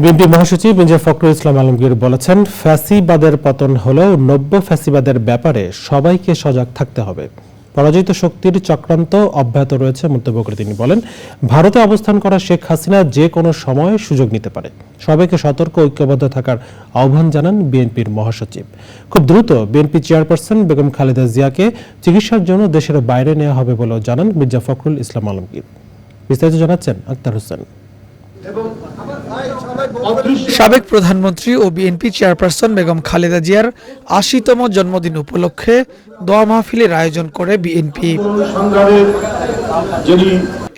BNP মহাসচিব মির্জা ফখরুল ইসলাম আলমগীর বলেছেন, ফ্যাসিবাদের পতন হলেও নব্য ফ্যাসিবাদের ব্যাপারে সবাইকে সজাগ থাকতে হবে। পরাজিত শক্তির চক্রান্ত অব্যাহত রয়েছে মন্তব্য করে তিনি বলেন, ভারতে অবস্থান করা শেখ হাসিনা যে কোনো সময় সুযোগ নিতে পারে। সবাইকে সতর্ক, ঐক্যবদ্ধ থাকার আহ্বান জানান বিএনপির মহাসচিব। খুব দ্রুত বিএনপি চেয়ারপারসন বেগম খালেদা জিয়াকে চিকিৎসার জন্য দেশের বাইরে নেওয়া হবে বলেও জানান মির্জা ফখরুল ইসলাম আলমগীর। বিস্তারিত জানাচ্ছেন আক্তার হোসেন। সাবেক প্রধানমন্ত্রী ও বিএনপি চেয়ারপারসন বেগম খালেদা জিয়ার আশিতম জন্মদিন উপলক্ষে দোয়া মাহফিলের আয়োজন করে বিএনপি।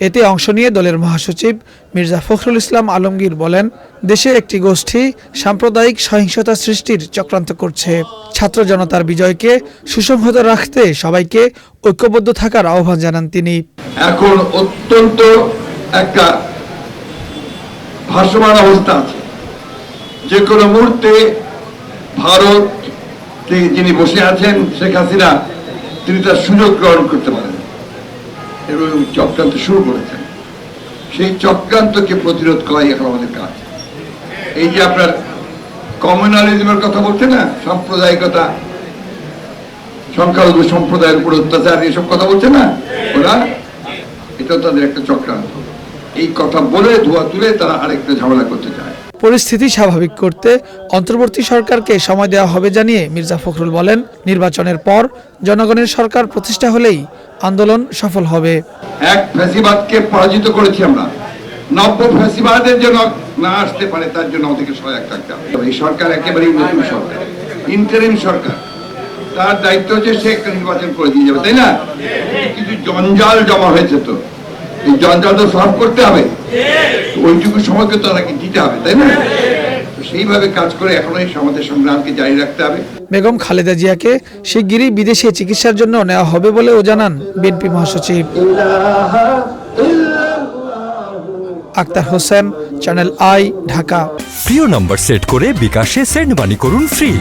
এতে অংশ নিয়ে দলের মহাসচিব মির্জা ফখরুল ইসলাম আলমগীর বলেন, দেশে একটি গোষ্ঠী সাম্প্রদায়িক সহিংসতা সৃষ্টির চক্রান্ত করছে। ছাত্র জনতার বিজয়কে সুসংহত রাখতে সবাইকে ঐক্যবদ্ধ থাকার আহ্বান জানান তিনি। এখন অত্যন্ত একটা ভাসমান অবস্থা আছে। যে কোনো মুহূর্তে ভারত যিনি বসে আছেন, শেখ হাসিনা, তিনি তার সুযোগ গ্রহণ করতে পারেন। এবং চক্রান্ত শুরু করেছেন। সেই চক্রান্তকে প্রতিরোধ করাই এখন আমাদের কাজ। এই যে আপনার কমিউনালিজমের কথা বলছে না, সাম্প্রদায়িকতা, সংখ্যালঘু সম্প্রদায়ের উপর অত্যাচার, এসব কথা বলছে না? ওরা? এটা তাদের একটা চক্রান্ত। এই কথা বলে ধোয়া তুলে তারা আরেকটা ঝামেলা করতে চায়। পরিস্থিতি স্বাভাবিক করতে অন্তর্বর্তী সরকারকে সময় দেওয়া হবে জানিয়ে মির্জা ফখরুল বলেন নির্বাচনের পর জনগণের সরকার প্রতিষ্ঠা হলেই আন্দোলন সফল হবে। এক ফ্যাসিবাদকে পরাজিত করেছি আমরা। নব্য ফ্যাসিবাদের জন্য না আসতে পারে তার জন্য আমাদেরকে সজাগ থাকতে হবে। এই সরকার একেবারেই নতুন সরকার ইন্টারিম সরকার। তার দায়িত্ব হচ্ছে সে একটা নির্বাচন করে দিয়ে যাবে তাই না? কিছু জঞ্জাল জমা হয়েছে তো। এই জঞ্জাল তো সলভ করতে হবে। ওইটুকু সময়কে তো তাকে দিতে হবে তাই না? সেইভাবে কাজ করে এখনও এই আমাদের সংগ্রামকে জারি রাখতে হবে। বেগম খালেদা জিয়াকে শিগগিরই বিদেশে চিকিৎসার জন্য নেওয়া হবে বলেও জানান বিএনপি মহাসচিব। Akhtar Hossain channel i Dhaka. প্রিয় নম্বর সেট করে বিকাশে সেন্ড মানি করুন ফ্রি।